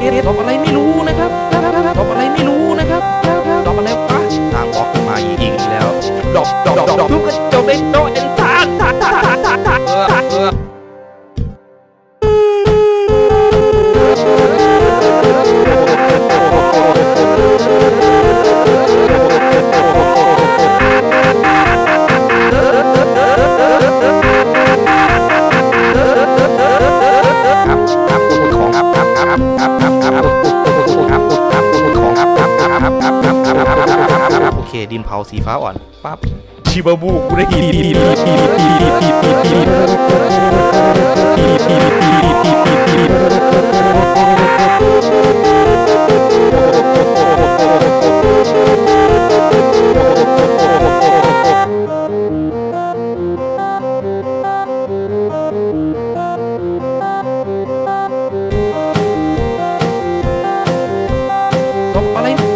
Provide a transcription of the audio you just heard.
สเคสเคสเคสตกอะไรไม่รู้นะครับตกอะไรไม่รู้นะครับตกอะไรวะทางบล็อกมาอีกอีกแล้วดอกดอกดอกดอกทุกกระจกในโต๊ะ ดินเผาสีฟ้าอ่อนปั๊บชิบาบูกูได้ยินตกอะไรไม่รู้